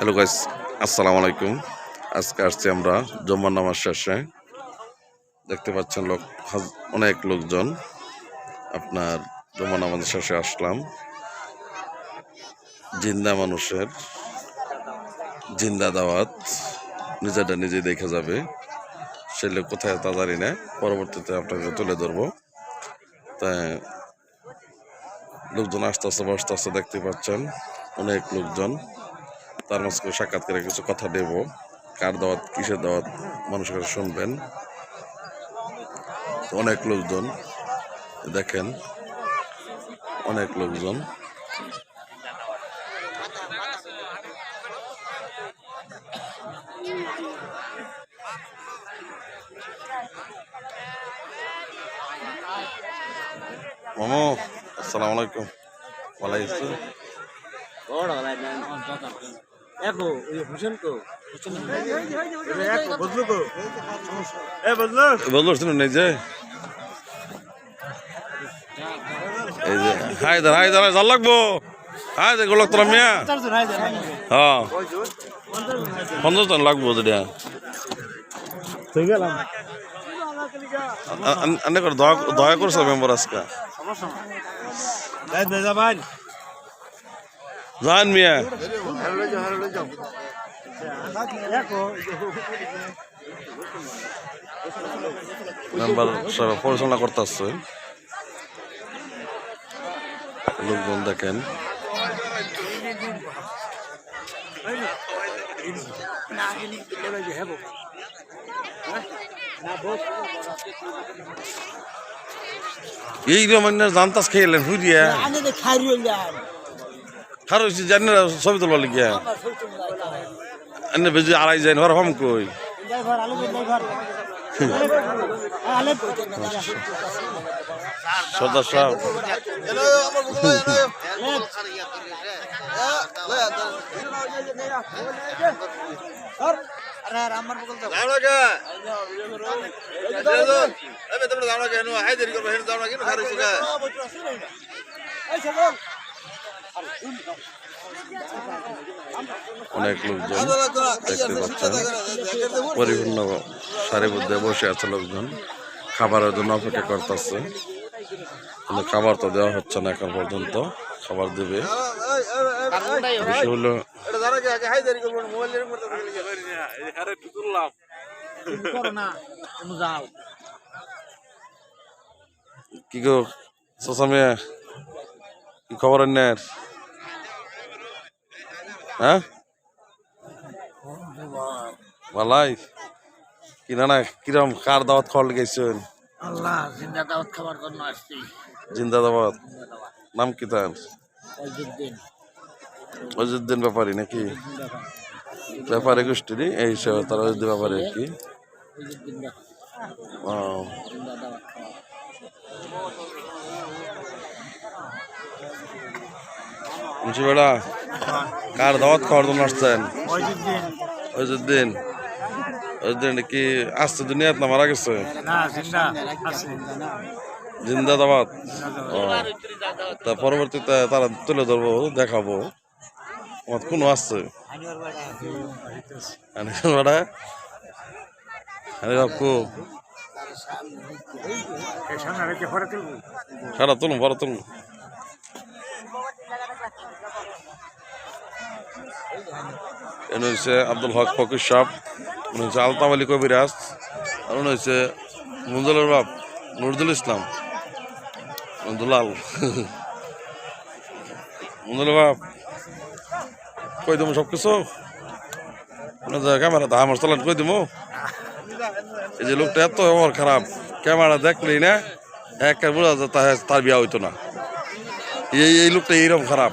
Hello guys আসসালামু আলাইকুম আজকে আসছি আমরা জম্মার নামাজ শেষে। দেখতে পাচ্ছেন লোক অনেক লোকজন। আপনার জম্মা নামাজ শেষে আসলাম। জিন্দা মানুষের জিন্দা দাওয়াত নিজেটা নিজে দেখে যাবে। সে লোক কোথায় তা জানি না। পরবর্তীতে আপনাকে তুলে ধরবো। তাই লোকজন আস্তে আস্তে বসতে আস্তে দেখতে পাচ্ছেন অনেক লোকজন। তার মাঝখানে সাক্ষাৎ করে কিছু কথা দেব। কার দাওয়াত, কিসের দাওয়াত মানুষের কাছে শুনবেন। অনেক লোকজন, দেখেন, অনেক লোকজন। মামু, আসসালামু আলাইকুম। ভালো দেখো ওই হোসেন তো বদলু তো এ বদলু বলল শুনুন এই যে এই যে হাই দার হাই দার জাল লাগবো হাই দে গোলক তোরা মিয়া হ্যাঁ পঞ্চাশ জন লাগবো যেটা তুই গেলাম দয়া দয়া করছ মেম্বার আজকে জান মিয়া মেম্বার সব পরিচালনা করতে আসছে। লোকজন দেখেন। এই মানে জানতাস খেয়েলেন হুইয়া আমি তো খাইরি হইলাম খারো হয়েছে জানি না ছবি তুলবার লিখিয়া এনে বেজি আড়াই যায় হর হম কই ড্রাইভার আলু ড্রাইভার আলে সর্দার সাহেব আরে আমার বকল দাও এই সকল অনেক লোকজন দেখতে পাচ্ছেন। পরিপূর্ণ সারিবদ্ধে বসে আছে লোকজন। খাবারের জন্য অপেক্ষা করতেছে। কিন্তু খাবার তো দেওয়া হচ্ছে না এখন পর্যন্ত। খাবার দেবে। হলো, কি গো সসামিয়া কি খবর এনের হ্যাঁ? ভালাই কি না না কিরম কার দাওয়াত খাওয়ার গেছেন আল্লাহ জিন্দা দাওয়াত খাবার জন্য আসছি। জিন্দা দাওয়াত? নাম কি তার? অযোধ্যেন ব্যাপারী নাকি? ব্যাপারে। গোষ্ঠী এই সব তারা অযোধ্যা ব্যাপারে কি? ও, জিন্দা দাওয়াত খাওয়া মুন্সি বেড়া কার দাওয়াত খাওয়ার জন্য আসছেন? অযোধ্যেন অযোধ্যেন কি আসছে দুনিয়াত না মারা গেছে? না জিন্দা দাওয়াত? তা পরবর্তীতে তারা তুলে ধরবো দেখাবো। আমার কোনো আসছে। বেড়া আরে বাপু সারা তুলুন বড় তুলুন। এনে হচ্ছে আব্দুল হক ফকির সাহ, উনি হচ্ছে আলতাম আলী কবিরাজ আর উনি হচ্ছে মুজলের বাপ নুরদুল ইসলাম দুলাল মুজলের বাপ কই দেবো সব কিছু। ক্যামেরা আমার চালান কই দেবো এই যে লোকটা এত ব্যবহার খারাপ ক্যামেরা দেখলেই না একটা বোঝা যায় তার বিয়া হইতো না। এই এই লোকটা এইরকম খারাপ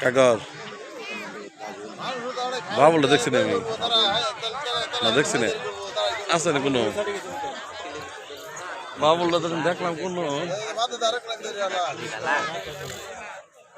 কাগর বাবুলটা দেখছি না আমি। না দেখছি না। আছে না কোনো? বাবুলটা দেখলাম কোনো।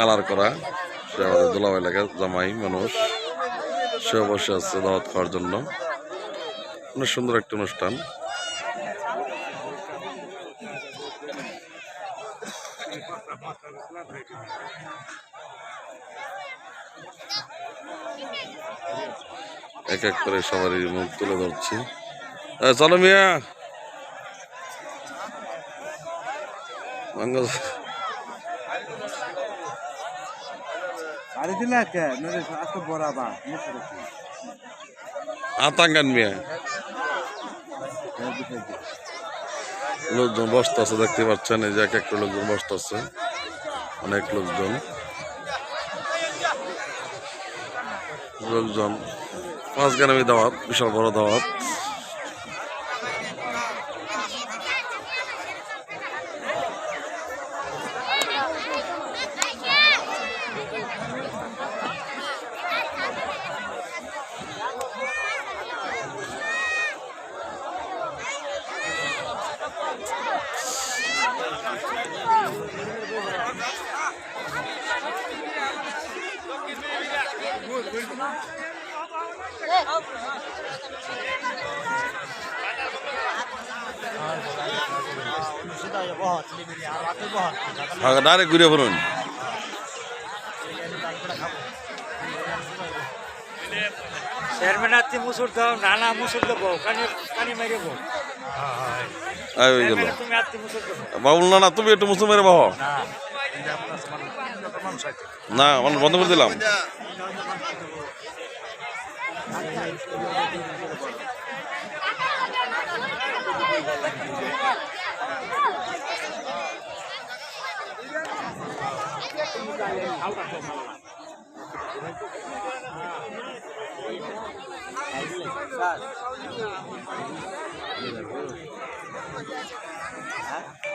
কালার করা। সে আমাদের দোলাবাই লাগে জামাই, মানুষ। সে বসে আছে দাওয়াত খাওয়ার জন্য। অনেক সুন্দর একটা অনুষ্ঠান। এক এক করে সবারই মুখ তুলে ধরছি। চলো মিয়া। গাড়ি দিলে মিয়া। লোকজন বসতে আছে, দেখতে পাচ্ছেন, এই যে এক একটা লোকজন বসতে আছে, অনেক লোকজন। লোকজন পাঁচ গ্রামী দাওয়াত, বিশাল বড় দাওয়াত। ঘুরে পড়ুন চেয়ারম্যান আছে মুসুর দাও নানা মুসুর দেবো কানে কানে মেরে মুসুর বাবুল না না তুমি একটু মুসলিম মেরে বাহ। না মানে বন্ধ করে দিলাম। Hah?